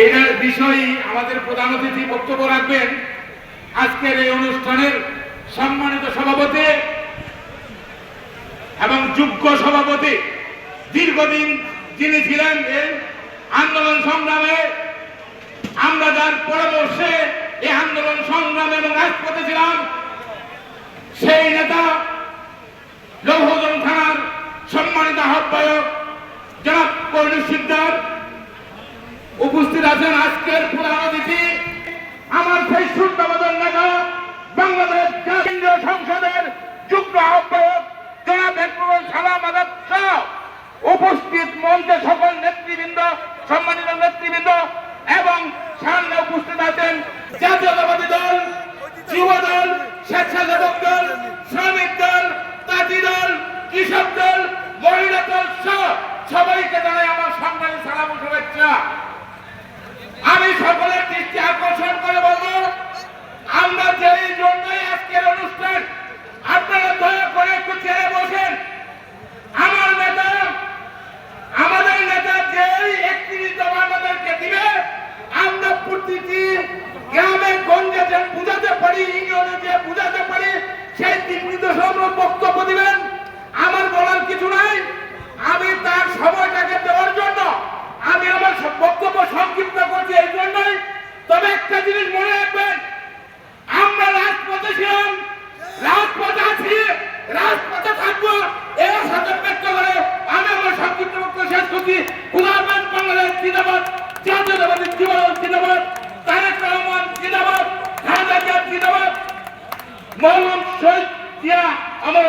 এটার বিষয়ে আমাদের প্রধান অতিথি বক্তব্য রাখবেন। আজকের এই অনুষ্ঠানের সম্মানিত সভাপতি এবং যোগ্য সভাপতি দীর্ঘদিন যিনি ছিলেন আন্দোলন সংগ্রামে, আমরা যার পরামর্শে এই আন্দোলন সংগ্রামে এবং রাজপথে ছিলাম, সেই নেতা লৌহজন থানার সম্মানিত আহ্বায়ক জনাব কর্ণী সিকদার উপস্থিত আজকের প্রধান অতিথি আমার সেই শ্রদ্ধাবদন নেতা বাংলাদেশ কেন্দ্রীয় সংসদের যুগ্ম আহ্বায়ক জনাব একরুল সালাম উপস্থিত মঞ্চে সকল নেতৃবৃন্দ, সম্মানিত নেতৃবৃন্দ এবং সামনে উপস্থিত আছেন জাতীয়তাবাদী দল, যুব দল, স্বেচ্ছাসেবক দল সেই দিক নির্দেশমূলক বক্তব্য দিবেন। আমার বলার কিছু নাই। আমি তার সময়টাকে দেওয়ার জন্য আমি আমার বক্তব্য সংক্ষিপ্ত করছি এই জন্যই। তবে একটা জিনিস মনে রাখবেন, আমরা রাজপথে ছিলাম, রাজপথে আছি, রাজপথে থাকব, এরা সাথে ব্যক্ত করে। আমি আমার সংক্ষিপ্ত বক্তব্য শেষ করছি। মহম্মদ শহীদ জিয়া আমার